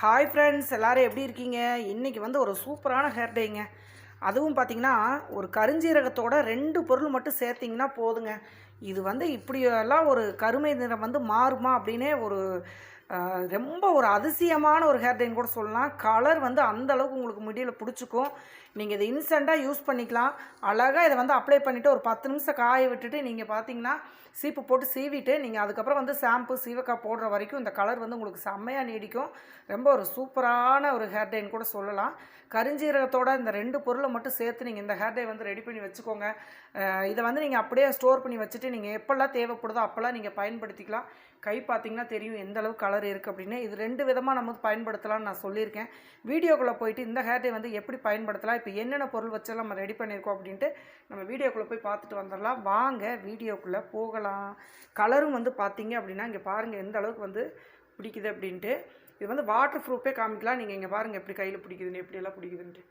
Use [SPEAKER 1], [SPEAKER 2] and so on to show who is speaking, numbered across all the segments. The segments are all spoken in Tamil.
[SPEAKER 1] ஹாய் ஃப்ரெண்ட்ஸ் எல்லோரும் எப்படி இருக்கீங்க? இன்றைக்கி வந்து ஒரு சூப்பரான ஹேர் டேங்க அதுவும் பார்த்தீங்கன்னா ஒரு கருஞ்சீரகத்தோட ரெண்டு பொருள் மட்டும் சேர்த்திங்கன்னா போதுங்க. இது வந்து இப்படியெல்லாம் ஒரு கருமை நிறம் வந்து மாறுமா அப்படின்னே ஒரு ரொம்ப ஒரு அதிசயமான ஒரு ஹேர் டேன்னு கூட சொல்லலாம். கலர் வந்து அந்த அளவுக்கு உங்களுக்கு முடியல பிடிச்சிக்கும். நீங்கள் இதை இன்ஸ்டண்ட்டாக யூஸ் பண்ணிக்கலாம். அழகாக இதை வந்து அப்ளை பண்ணிவிட்டு ஒரு பத்து நிமிஷம் காய விட்டுட்டு நீங்கள் பார்த்தீங்கன்னா சீப்பு போட்டு சீவிட்டு நீங்கள் அதுக்கப்புறம் வந்து ஷாம்பு சீவக்காய் போடுற வரைக்கும் இந்த கலர் வந்து உங்களுக்கு செம்மையாக நீடிக்கும். ரொம்ப ஒரு சூப்பரான ஒரு ஹேர் டேன்னு கூட சொல்லலாம். கரிஞ்சீரகத்தோட இந்த ரெண்டு பொருளை மட்டும் சேர்த்து நீங்கள் இந்த ஹேர் டே வந்து ரெடி பண்ணி வச்சுக்கோங்க. இதை வந்து நீங்கள் அப்படியே ஸ்டோர் பண்ணி வச்சுட்டு நீங்கள் எப்போல்லாம் தேவைப்படுதோ அப்போல்லாம் நீங்கள் பயன்படுத்திக்கலாம். கை பார்த்தீங்கன்னா தெரியும் எந்த அளவு கலர் இருக்குது அப்படின்னு. இது ரெண்டு விதமாக நம்ம வந்து பயன்படுத்தலாம்னு நான் சொல்லியிருக்கேன். வீடியோக்குள்ளே போயிட்டு இந்த ஹேர் டே வந்து எப்படி பயன்படுத்தலாம் இப்போ என்னென்ன பொருள் வச்செல்லாம் நம்ம ரெடி பண்ணியிருக்கோம் அப்படின்ட்டு நம்ம வீடியோக்குள்ளே போய் பார்த்துட்டு வந்துடலாம். வாங்க வீடியோக்குள்ளே போகலாம். கலரும் வந்து பார்த்தீங்க அப்படின்னா இங்கே பாருங்கள் எந்த அளவுக்கு வந்து பிடிக்குது அப்படின்ட்டு. இது வந்து வாட்டர் ப்ரூஃபே காமிக்கலாம். நீங்கள் இங்கே பாருங்கள் எப்படி கையில் பிடிக்குதுன்னு எப்படியெல்லாம் பிடிக்குதுன்ட்டு.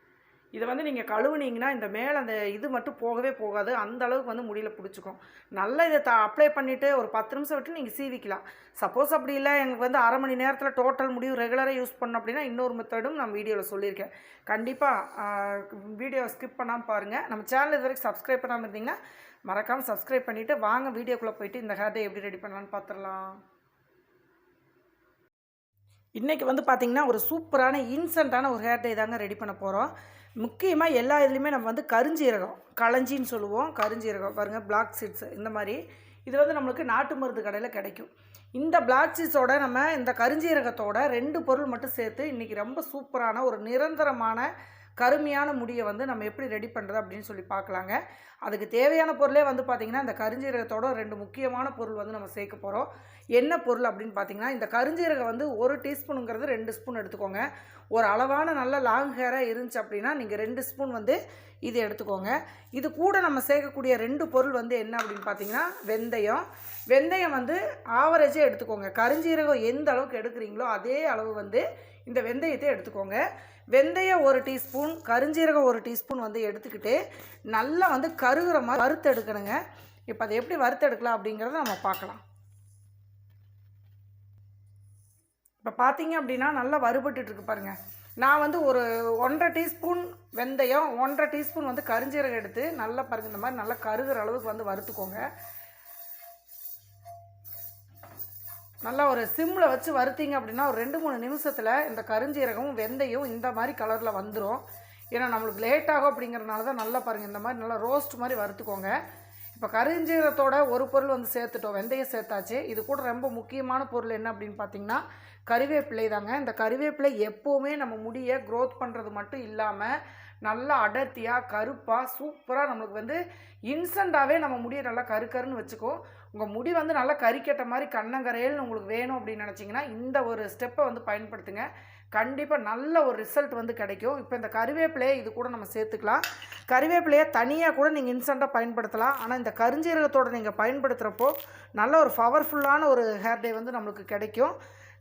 [SPEAKER 1] இதை வந்து நீங்கள் கழுவுனீங்கன்னா இந்த மேலே அந்த இது மட்டும் போகவே போகாது. அந்த அளவுக்கு வந்து முடியல பிடிச்சிக்கும். நல்லா இதை த அப்ளை பண்ணிவிட்டு ஒரு பத்து நிமிஷம் விட்டு நீங்கள் சீவிக்கலாம். சப்போஸ் அப்படி இல்லை எங்களுக்கு வந்து அரை மணி நேரத்தில் டோட்டல் முடிவு ரெகுலராக யூஸ் பண்ணோம் அப்படின்னா இன்னொரு மெத்தடும் நான் வீடியோவில் சொல்லியிருக்கேன். கண்டிப்பாக வீடியோவை ஸ்கிப் பண்ணாமல் பாருங்கள் நம்ம சேனல் இது வரைக்கும் சப்ஸ்கிரைப் பண்ணாமல் இருந்தீங்கன்னா மறக்காமல் சப்ஸ்கிரைப் பண்ணிவிட்டு வாங்க வீடியோக்குள்ளே போயிட்டு இந்த ஹேர்டே எப்படி ரெடி பண்ணலான்னு பார்த்துடலாம் இன்றைக்கி வந்து பார்த்திங்கன்னா ஒரு சூப்பரான இன்ஸ்டண்ட்டான ஒரு ஹேர் டே தாங்க ரெடி பண்ண போகிறோம் முக்கியமாக எல்லா இதுலேயுமே நம்ம வந்து கருஞ்சீரகம் களஞ்சின்னு சொல்லுவோம். கருஞ்சீரகம் பாருங்கள் பிளாக் சீட்ஸ் இந்த மாதிரி. இது வந்து நம்மளுக்கு நாட்டு மருந்து கடையில் கிடைக்கும். இந்த பிளாக் சீட்ஸோட நம்ம இந்த கருஞ்சீரகத்தோட ரெண்டு பொருள் மட்டும் சேர்த்து இன்றைக்கி ரொம்ப சூப்பரான ஒரு நிரந்தரமான கருமையான முடியை வந்து நம்ம எப்படி ரெடி பண்ணுறது அப்படின்னு சொல்லி பார்க்கலாங்க. அதுக்கு தேவையான பொருளே வந்து பார்த்திங்கன்னா இந்த கருஞ்சீரகத்தோட ரெண்டு முக்கியமான பொருள் வந்து நம்ம சேர்க்க போகிறோம் என்ன பொருள் அப்படின்னு பார்த்தீங்கன்னா இந்த கருஞ்சீரகம் வந்து ஒரு டீஸ்பூனுங்கிறது ரெண்டு ஸ்பூன் எடுத்துக்கோங்க. ஒரு அளவான நல்ல லாங் ஹேராக இருந்துச்சு அப்படின்னா நீங்கள் ரெண்டு ஸ்பூன் வந்து இது எடுத்துக்கோங்க. இது கூட நம்ம சேர்க்கக்கூடிய ரெண்டு பொருள் வந்து என்ன அப்படின்னு பார்த்தீங்கன்னா வெந்தயம். வெந்தயம் வந்து ஆவரேஜே எடுத்துக்கோங்க. கருஞ்சீரகம் எந்த அளவுக்கு எடுக்கிறீங்களோ அதே அளவு வந்து இந்த வெந்தயத்தை எடுத்துக்கோங்க. வெந்தயம் ஒரு டீஸ்பூன் கருஞ்சீரகம் ஒரு டீஸ்பூன் வந்து எடுத்துக்கிட்டு நல்லா வந்து கருகிற மாதிரி வறுத்து எடுக்கணுங்க இப்போ அதை எப்படி வறுத்து எடுக்கலாம் அப்படிங்கிறத நம்ம பார்க்கலாம். இப்போ பார்த்தீங்க அப்படின்னா நல்லா வறுபட்டுருக்கு பாருங்கள் பாருங்க. நான் வந்து ஒரு ஒன்றரை டீஸ்பூன் வெந்தயம் ஒன்றரை டீஸ்பூன் வந்து கருஞ்சீரகம் எடுத்து நல்லா பாருங்கள் இந்த மாதிரி நல்லா கருகிற அளவுக்கு வந்து வறுத்துக்கோங்க. நல்லா ஒரு சிம்மில் வச்சு வறுத்தீங்க அப்படின்னா ஒரு ரெண்டு மூணு நிமிஷத்தில் இந்த கருஞ்சீரகமும் வெந்தயம் இந்த மாதிரி கலரில் வந்துடும் ஏன்னா நம்மளுக்கு லேட் ஆகும் அப்படிங்கிறனால தான் நல்லா பாருங்கள் இந்த மாதிரி நல்லா ரோஸ்ட் மாதிரி வறுத்துக்கோங்க. இப்போ கருஞ்சீரத்தோட ஒரு பொருள் வந்து சேர்த்துட்டோம். வெந்தயம் சேர்த்தாச்சு. இது கூட ரொம்ப முக்கியமான பொருள் என்ன அப்படின்னு பார்த்தீங்கன்னா கறிவேப்பிலை தாங்க. இந்த கருவேப்பிலை எப்போவுமே நம்ம முடியை க்ரோத் பண்ணுறது மட்டும் இல்லாமல் நல்லா அடர்த்தியாக கருப்பாக சூப்பராக நம்மளுக்கு வந்து இன்ஸ்டண்ட்டாகவே நம்ம முடியை நல்லா கரு கருன்னு வச்சுக்கோ. உங்கள் முடி வந்து நல்லா கறிக்கட்ட மாதிரி கண்ணங்கரையல்னு உங்களுக்கு வேணும் அப்படின்னு நினச்சிங்கன்னா இந்த ஒரு ஸ்டெப்பை வந்து பயன்படுத்துங்க. கண்டிப்பாக நல்ல ஒரு ரிசல்ட் வந்து கிடைக்கும். இப்போ இந்த கருவேப்பிலையை இது கூட நம்ம சேர்த்துக்கலாம். கருவேப்பிலையை தனியாக கூட நீங்கள் இன்ஸ்டண்ட்டாக பயன்படுத்தலாம். ஆனால் இந்த கருஞ்சீரகத்தோடு நீங்கள் பயன்படுத்துகிறப்போ நல்ல ஒரு பவர்ஃபுல்லான ஒரு ஹேர் டே வந்து நம்மளுக்கு கிடைக்கும்.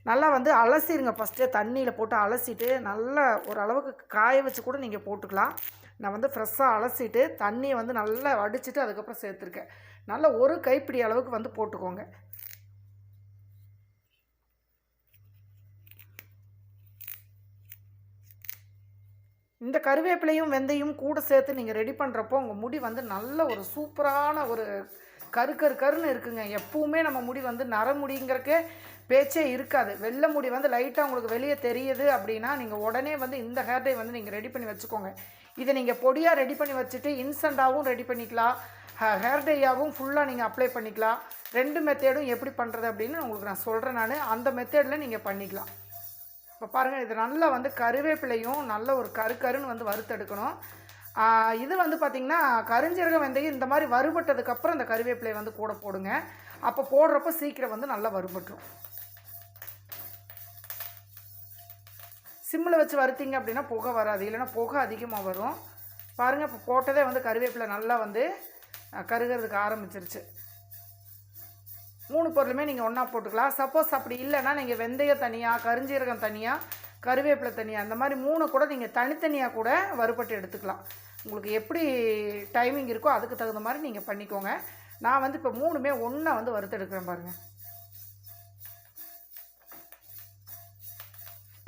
[SPEAKER 1] நல்லா வந்து அலசிடுங்க ஃபஸ்ட்டே தண்ணியில் போட்டு அலசிட்டு நல்லா ஒரு அளவுக்கு காய வச்சு கூட நீங்கள் போட்டுக்கலாம். நான் வந்து ஃப்ரெஷ்ஷாக அலசிட்டு தண்ணியை வந்து நல்லா வடிச்சிட்டு அதுக்கப்புறம் சேர்த்துருக்கேன். நல்லா ஒரு கைப்பிடி அளவுக்கு வந்து போட்டுக்கோங்க. இந்த கருவேப்பிலையும் வெந்தயம் கூட சேர்த்து நீங்கள் ரெடி பண்ணுறப்போ உங்கள் முடி வந்து நல்ல ஒரு சூப்பரான ஒரு கரு கரு கருன்னு இருக்குங்க. எப்பவுமே நம்ம முடி வந்து நரமுடிங்கிறக்கே பேச்சே இருக்காது. வெள்ளை முடி வந்து லைட்டாக உங்களுக்கு வெளியே தெரியுது அப்படின்னா நீங்கள் உடனே வந்து இந்த ஹேர் டை வந்து நீங்கள் ரெடி பண்ணி வச்சுக்கோங்க. இதை நீங்கள் பொடியாக ரெடி பண்ணி வச்சுட்டு இன்ஸ்டண்ட்டாகவும் ரெடி பண்ணிக்கலாம். ஹேர் டேயாகவும் ஃபுல்லாக நீங்கள் அப்ளை பண்ணிக்கலாம். ரெண்டு மெத்தேடும் எப்படி பண்ணுறது அப்படின்னு உங்களுக்கு நான் சொல்கிறேன் நான். அந்த மெத்தேடில் நீங்கள் பண்ணிக்கலாம். இப்போ பாருங்கள் இது நல்லா வந்து கருவேப்பிலையும் நல்ல ஒரு கரு கருன்னு வந்து வறுத்தெடுக்கணும். இது வந்து பார்த்திங்கன்னா கருஞ்சீரகம் வெந்தயம் இந்த மாதிரி வறுபட்டதுக்கப்புறம் இந்த கருவேப்பிலை வந்து கூட போடுங்க. அப்போ போடுறப்ப சீக்கிரம் வந்து நல்லா வறுபட்டுரும். சிம்மில் வச்சு வறுத்திங்க அப்படின்னா புகை வராது. இல்லைன்னா புகை அதிகமாக வரும். பாருங்கள் இப்போ போட்டதே வந்து கருவேப்பிலை நல்லா வந்து கருகிறதுக்கு ஆரம்பிச்சிருச்சு. மூணு பொருளுமே நீங்கள் ஒன்றா போட்டுக்கலாம். சப்போஸ் அப்படி இல்லைன்னா நீங்கள் வெந்தயம் தனியாக கருஞ்சீரகம் தனியாக கருவேப்பிலை தனியாக அந்த மாதிரி மூணு கூட நீங்கள் தனித்தனியாக கூட வறுபட்டு எடுத்துக்கலாம். உங்களுக்கு எப்படி டைமிங் இருக்கோ அதுக்கு தகுந்த மாதிரி நீங்கள் பண்ணிக்கோங்க. நான் வந்து இப்போ மூணுமே ஒன்றா வந்து வறுத்தெடுக்கிறேன் பாருங்கள்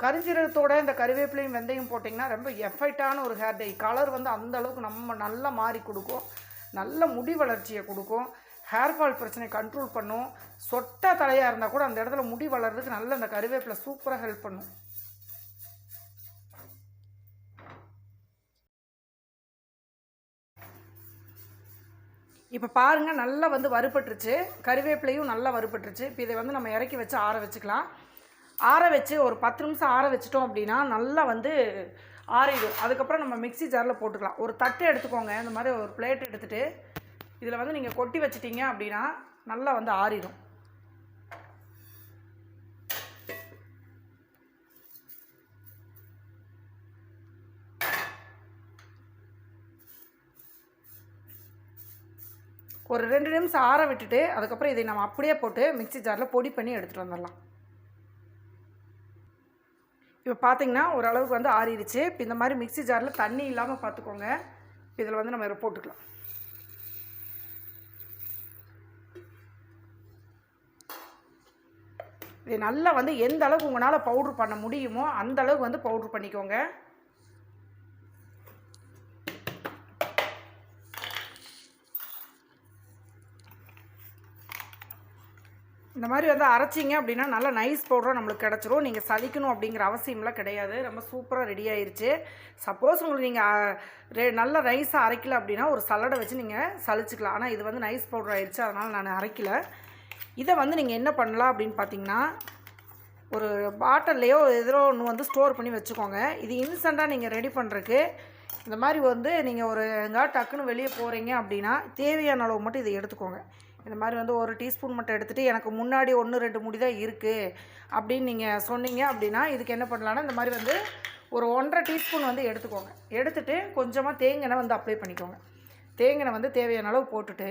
[SPEAKER 1] கருஞ்சீரகத்தோட இந்த கருவேப்பிலையும் வெந்தயம் போட்டிங்கன்னா ரொம்ப எஃபெக்டான ஒரு ஹேர் டை கலர் வந்து அந்த அளவுக்கு நம்ம நல்லா மாறி கொடுக்கும். நல்ல முடி வளர்ச்சியை கொடுக்கும். ஹேர் ஃபால் பிரச்சனை கண்ட்ரோல் பண்ணும். சொட்ட தலையாக இருந்தால் கூட அந்த இடத்துல முடி வளர்றதுக்கு நல்ல அந்த கறிவேப்பிலை சூப்பராக ஹெல்ப் பண்ணும். இப்போ பாருங்கள் நல்லா வந்து வறுபட்டுருச்சு. கருவேப்பிலையும் நல்லா வறுபட்டுருச்சு. இப்போ இதை வந்து நம்ம இறக்கி வச்சு ஆற வச்சுக்கலாம். ஆற வச்சு ஒரு பத்து நிமிஷம் ஆற வச்சிட்டோம் அப்படின்னா நல்லா வந்து ஆறிடும். அதுக்கப்புறம் நம்ம மிக்ஸி ஜாரில் போட்டுக்கலாம். ஒரு தட்டு எடுத்துக்கோங்க. இந்த மாதிரி ஒரு பிளேட் எடுத்துகிட்டு இதில் வந்து நீங்கள் கொட்டி வச்சிட்டிங்க அப்படின்னா நல்லா வந்து ஆறிடும். ஒரு ரெண்டு நிமிஷம் ஆற விட்டுட்டு அதுக்கப்புறம் இதை நம்ம அப்படியே போட்டு மிக்ஸி ஜாரில் பொடி பண்ணி எடுத்துகிட்டு வந்துடலாம். இப்போ பார்த்தீங்கன்னா ஓரளவுக்கு வந்து ஆறிடுச்சு. இப்போ இந்த மாதிரி மிக்ஸி ஜாரில் தண்ணி இல்லாமல் பார்த்துக்கோங்க. இதில் வந்து நம்ம இதை போட்டுக்கலாம். இது நல்லா வந்து எந்த அளவுக்கு உங்களால் பவுட்ரு பண்ண முடியுமோ அந்த அளவுக்கு வந்து பவுட்ரு பண்ணிக்கோங்க. இந்த மாதிரி வந்து அரைச்சிங்க அப்படின்னா நல்லா நைஸ் பவுடராக நம்மளுக்கு கிடச்சிரும். நீங்கள் சலிக்கணும் அப்படிங்கிற அவசியம்லாம் கிடையாது. ரொம்ப சூப்பராக ரெடி ஆயிடுச்சு சப்போஸ் உங்களுக்கு நீங்கள் ரெ நல்ல நைஸாக அரைக்கல அப்படின்னா ஒரு சல்லடை வச்சு நீங்கள் சலிச்சிக்கலாம். ஆனால் இது வந்து நைஸ் பவுடர் ஆயிடுச்சு அதனால் நான் அரைக்கலை. இதை வந்து நீங்கள் என்ன பண்ணலாம் அப்படின்னு பார்த்தீங்கன்னா ஒரு பாட்டில்லையோ எதிரோ ஒன்று வந்து ஸ்டோர் பண்ணி வச்சுக்கோங்க. இது இன்ஸ்டண்ட்டாக நீங்கள் ரெடி பண்ணுறதுக்கு இந்த மாதிரி வந்து நீங்கள் ஒரு எங்கேயா டக்குன்னு வெளியே போகிறீங்க அப்படின்னா தேவையான அளவு மட்டும் இதை எடுத்துக்கோங்க. இந்த மாதிரி வந்து ஒரு டீஸ்பூன் மட்டும் எடுத்துகிட்டு எனக்கு முன்னாடி ஒன்று ரெண்டு முடி தான் இருக்குது அப்படின்னு நீங்கள் சொன்னீங்க அப்படின்னா இதுக்கு என்ன பண்ணலான்னா இந்த மாதிரி வந்து ஒரு ஒன்றரை டீஸ்பூன் வந்து எடுத்துக்கோங்க. எடுத்துகிட்டு கொஞ்சமாக தேங்காய் வந்து அப்ளை பண்ணிக்கோங்க. தேங்காய் வந்து தேவையான அளவு போட்டுட்டு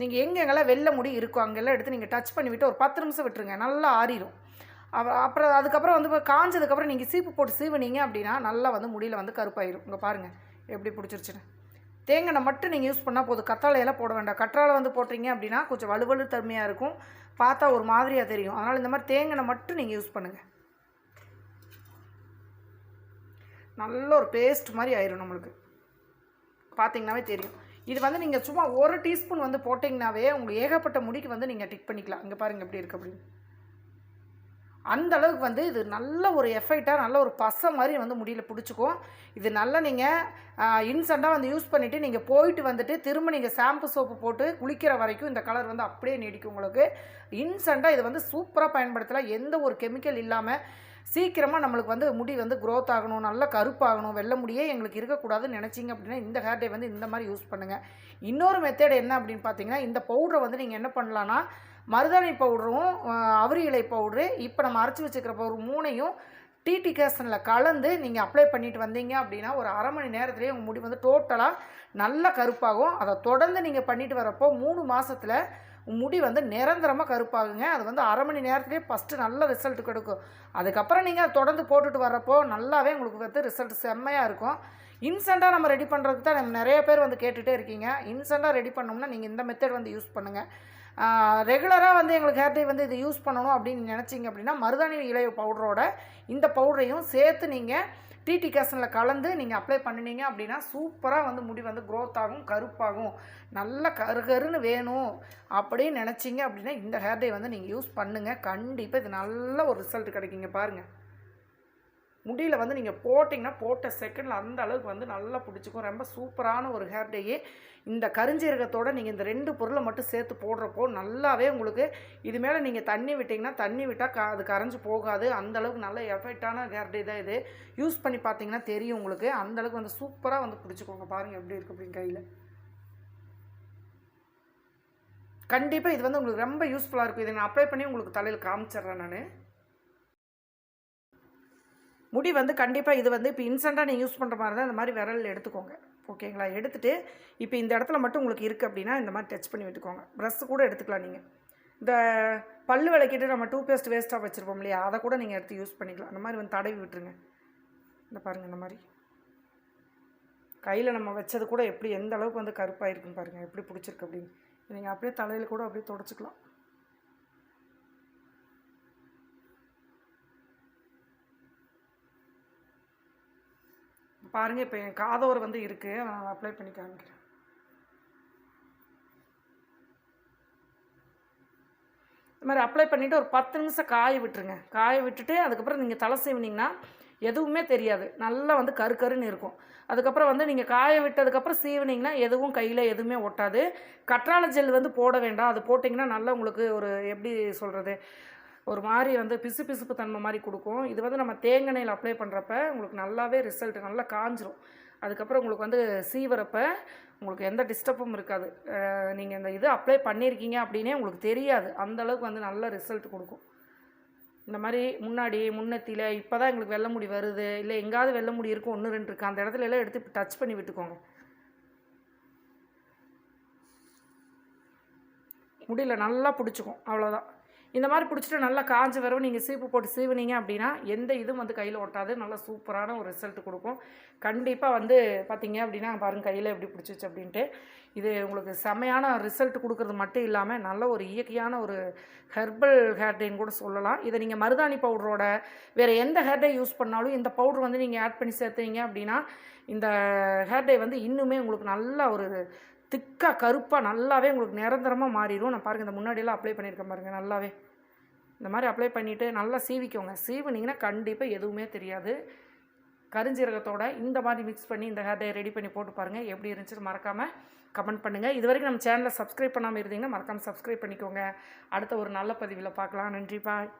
[SPEAKER 1] நீங்கள் எங்கெங்கெல்லாம் வெள்ளை முடி இருக்கும் அங்கெல்லாம் எடுத்து நீங்கள் டச் பண்ணிவிட்டு ஒரு பத்து நிமிஷம் விட்டுருங்க. நல்லா ஆறிடும் அப்புறம் அப்புறம் அதுக்கப்புறம் வந்து இப்போ காஞ்சதுக்கப்புறம் நீங்கள் சீப்பு போட்டு சீவினீங்க அப்படின்னா நல்லா வந்து முடியில் வந்து கருப்பாயிரும். இங்கே பாருங்கள் எப்படி பிடிச்சிருச்சுன்னு. தேங்காய் மட்டும் நீங்கள் யூஸ் பண்ணால் போதும். கத்தாழையெல்லாம் போட வேண்டாம். கற்றாழை வந்து போட்டிங்க அப்படின்னா கொஞ்சம் வலுவலு தன்மையாக இருக்கும். பார்த்தா ஒரு மாதிரியாக தெரியும். அதனால் இந்த மாதிரி தேங்காய் மட்டும் நீங்கள் யூஸ் பண்ணுங்கள் நல்ல ஒரு பேஸ்ட் மாதிரி ஆயிரும் நம்மளுக்கு. பார்த்தீங்கன்னாவே தெரியும். இது வந்து நீங்கள் சும்மா ஒரு டீஸ்பூன் வந்து போட்டிங்கனாவே உங்களுக்கு ஏகப்பட்ட முடிக்கு வந்து நீங்கள் டிக் பண்ணிக்கலாம். இங்கே பாருங்கள் எப்படி இருக்குது அப்படின்னு. அந்த அளவுக்கு வந்து இது நல்ல ஒரு எஃபெக்டாக நல்ல ஒரு பசை மாதிரி வந்து முடியல பிடிச்சிக்கும். இது நல்லா நீங்கள் இன்ஸ்டண்ட்டாக வந்து யூஸ் பண்ணிவிட்டு நீங்கள் போயிட்டு வந்துட்டு திரும்ப நீங்கள் ஷாம்பு சோப்பு போட்டு குளிக்கிற வரைக்கும் இந்த கலர் வந்து அப்படியே நீடிக்கும் உங்களுக்கு. இன்ஸ்டண்ட்டாக இது வந்து சூப்பராக பயன்படுத்தலாம். எந்த ஒரு கெமிக்கல் இல்லாமல் சீக்கிரமாக நம்மளுக்கு வந்து முடி வந்து க்ரோத் ஆகணும் நல்லா கருப்பாகணும் வெள்ளை முடியே எங்களுக்கு இருக்கக்கூடாதுன்னு நினச்சிங்க அப்படின்னா இந்த ஹேர் டே வந்து இந்த மாதிரி யூஸ் பண்ணுங்கள் இன்னொரு மெத்தட் என்ன அப்படின்னு பார்த்தீங்கன்னா இந்த பவுடரை வந்து நீங்கள் என்ன பண்ணலான்னா மருதாணி பவுடரும் அவரி இலை பவுடரு இப்போ நம்ம அரைச்சி வச்சுக்கிற பவுடர் மூணையும் டிடி கேசனில் கலந்து நீங்கள் அப்ளை பண்ணிட்டு வந்தீங்க அப்படின்னா ஒரு அரை மணி நேரத்துலேயே உங்கள் முடி வந்து டோட்டலாக நல்ல கருப்பாகும். அதை தொடர்ந்து நீங்கள் பண்ணிட்டு வரப்போ மூணு மாதத்தில் முடி வந்து நிரந்தரமாக கருப்பாகுங்க. அது வந்து அரை மணி நேரத்துலேயே ஃபஸ்ட்டு நல்ல ரிசல்ட் கிடைக்கும். அதுக்கப்புறம் நீங்கள் தொடர்ந்து போட்டுட்டு வரப்போ நல்லாவே உங்களுக்கு வந்து ரிசல்ட் செம்மையாக இருக்கும். இன்ஸ்டண்ட்டாக நம்ம ரெடி பண்ணுறதுக்கு தான் நம்ம நிறைய பேர் வந்து கேட்டுகிட்டே இருக்கீங்க. இன்ஸ்டண்ட்டாக ரெடி பண்ணோம்னா நீங்கள் இந்த மெத்தட் வந்து யூஸ் பண்ணுங்கள் ரெகுலராக வந்து எங்களுக்கு ஹேர் டை வந்து இதை யூஸ் பண்ணணும் அப்படின்னு நினச்சிங்க அப்படின்னா மருதாணி இலை பவுடரோட இந்த பவுடரையும் சேர்த்து நீங்கள் டிடி கேசனில் கலந்து நீங்கள் அப்ளை பண்ணினீங்க அப்படின்னா சூப்பராக வந்து முடி வந்து க்ரோத் ஆகும் கருப்பாகும். நல்ல கருகருன்னு வேணும் அப்படின்னு நினச்சிங்க அப்படின்னா இந்த ஹேர் டே வந்து நீங்கள் யூஸ் பண்ணுங்கள் கண்டிப்பாக இது நல்ல ஒரு ரிசல்ட் கிடைக்குங்க பாருங்கள் முடியில் வந்து நீங்கள் போட்டிங்கன்னா போட்ட செகண்டில் அந்த அளவுக்கு வந்து நல்லா பிடிச்சிக்கும். ரொம்ப சூப்பரான ஒரு ஹேர் டேயே இந்த கருஞ்சீரகத்தோடு நீங்கள் இந்த ரெண்டு பொருளை மட்டும் சேர்த்து போடுறப்போ நல்லாவே உங்களுக்கு இது மேலே நீங்கள் தண்ணி விட்டிங்கன்னா தண்ணி விட்டால் க அது கரைஞ்சி போகாது. அந்தளவுக்கு நல்ல எஃபெக்டான ஹேர் டே தான் இது. யூஸ் பண்ணி பார்த்தீங்கன்னா தெரியும் உங்களுக்கு. அந்த அளவுக்கு வந்து சூப்பராக வந்து பிடிச்சிக்கோங்க. பாருங்கள் எப்படி இருக்குது அப்படின்னு கையில். கண்டிப்பாக இது வந்து உங்களுக்கு ரொம்ப யூஸ்ஃபுல்லாக இருக்கும். இதை நான் அப்ளை பண்ணி உங்களுக்கு தலையில் காமிச்சிட்றேன் நான். முடி வந்து கண்டிப்பாக இது வந்து இப்போ இன்ஸ்டண்ட்டாக நீங்கள் யூஸ் பண்ணுற மாதிரி தான் இந்த மாதிரி விரல் எடுத்துக்கோங்க. ஓகேங்களா எடுத்துகிட்டு இப்போ இந்த இடத்துல மட்டும் உங்களுக்கு இருக்குது அப்படின்னா இந்த மாதிரி டச் பண்ணி விட்டுக்கோங்க. ப்ரஷ்ஷு கூட எடுத்துக்கலாம் நீங்கள் இந்த பல்லு விளக்கிட்டு நம்ம டூ பேஸ்ட் வேஸ்ட்டாக வச்சுருப்போம் இல்லையா? அதை கூட நீங்கள் எடுத்து யூஸ் பண்ணிக்கலாம். அந்த மாதிரி வந்து தடவி விட்டுருங்க. இந்த பாருங்கள் இந்த மாதிரி. கையில் நம்ம வச்சது கூட எப்படி எந்த அளவுக்கு வந்து கருப்பாக இருக்குன்னு பாருங்கள் எப்படி பிடிச்சிருக்கு அப்படின்னு. நீங்கள் அப்படியே தலையில் கூட அப்படியே தொடச்சிக்கலாம். பாருங்கள் இப்போ என் காதோர் வந்து இருக்குது அதை நான் அப்ளை பண்ணி காமிக்கிறேன். இது மாதிரி அப்ளை பண்ணிவிட்டு ஒரு பத்து நிமிஷம் காய விட்டுருங்க. காய விட்டுட்டு அதுக்கப்புறம் நீங்கள் தலை சீவினீங்கன்னா எதுவுமே தெரியாது. நல்லா வந்து கரு கருன்னு இருக்கும். அதுக்கப்புறம் வந்து நீங்கள் காய விட்டதுக்கப்புறம் சீவினீங்கன்னா எதுவும் கையில் எதுவுமே ஒட்டாது. கற்றாழை ஜெல் வந்து போட வேண்டாம். அது போட்டிங்கன்னா நல்லா உங்களுக்கு ஒரு எப்படி சொல்கிறது ஒரு மாதிரி வந்து பிசு பிசுப்பு தன்மை மாதிரி கொடுக்கும். இது வந்து நம்ம தேங்காய்யில் அப்ளை பண்ணுறப்ப உங்களுக்கு நல்லாவே ரிசல்ட் நல்லா காஞ்சிரும். அதுக்கப்புறம் உங்களுக்கு வந்து சீவரப்ப உங்களுக்கு எந்த டிஸ்டர்பும் இருக்காது. நீங்கள் இந்த இது அப்ளை பண்ணியிருக்கீங்க அப்படின்னே உங்களுக்கு தெரியாது. அந்தளவுக்கு வந்து நல்ல ரிசல்ட் கொடுக்கும். இந்த மாதிரி முன்னாடி முன்னத்தியில் இப்போ தான் எங்களுக்கு வெள்ள முடி வருது. இல்லை எங்காவது வெள்ள முடி இருக்கும் ஒன்று ரெண்டு இருக்குது அந்த இடத்துல எல்லாம் எடுத்து டச் பண்ணி விட்டுக்கோங்க. முடியல நல்லா பிடிச்சிக்கும். அவ்வளோதான் இந்த மாதிரி பிடிச்சிட்டு நல்லா காஞ்சி வரவு நீங்கள் சீப்பு போட்டு சீவுனீங்க அப்படின்னா எந்த இதுவும் வந்து கையில் ஒட்டாது. நல்லா சூப்பரான ஒரு ரிசல்ட் கொடுக்கும். கண்டிப்பாக வந்து பார்த்தீங்க அப்படின்னா பாருங்கள் கையில் எப்படி பிடிச்சிச்சு அப்படின்ட்டு. இது உங்களுக்கு செமையான ரிசல்ட் கொடுக்கறது மட்டும் இல்லாமல் நல்ல ஒரு இயற்கையான ஒரு ஹெர்பல் ஹேர் கூட சொல்லலாம். இதை நீங்கள் மருதாணி பவுடரோட வேறு எந்த ஹேர்டே யூஸ் பண்ணாலும் இந்த பவுடர் வந்து நீங்கள் ஆட் பண்ணி சேர்த்தீங்க அப்படின்னா இந்த ஹேர்டே வந்து இன்னுமே உங்களுக்கு நல்ல ஒரு திக்காக கருப்பாக நல்லாவே உங்களுக்கு நிரந்தரமாக மாறிடும் நான் பாருங்கள் இந்த முன்னாடியெல்லாம் அப்ளை பண்ணியிருக்கேன் பாருங்கள் நல்லாவே. இந்த மாதிரி அப்ளை பண்ணிவிட்டு நல்லா சீவிக்கோங்க. சீவினீங்கன்னா கண்டிப்பாக எதுவுமே தெரியாது. கருஞ்சீரகத்தோட இந்த மாதிரி மிக்ஸ் பண்ணி இந்த ஹேர் டே ரெடி பண்ணி போட்டு பாருங்கள் எப்படி இருந்துச்சுன்னு மறக்காமல் கமெண்ட் பண்ணுங்கள் இது வரைக்கும் நம்ம சேனலை சப்ஸ்கிரைப் பண்ணாமல் இருந்தீங்கன்னா மறக்காமல் சப்ஸ்கிரைப் பண்ணிக்கோங்க. அடுத்த ஒரு நல்ல பதிவில் பார்க்கலாம். நன்றி பாய்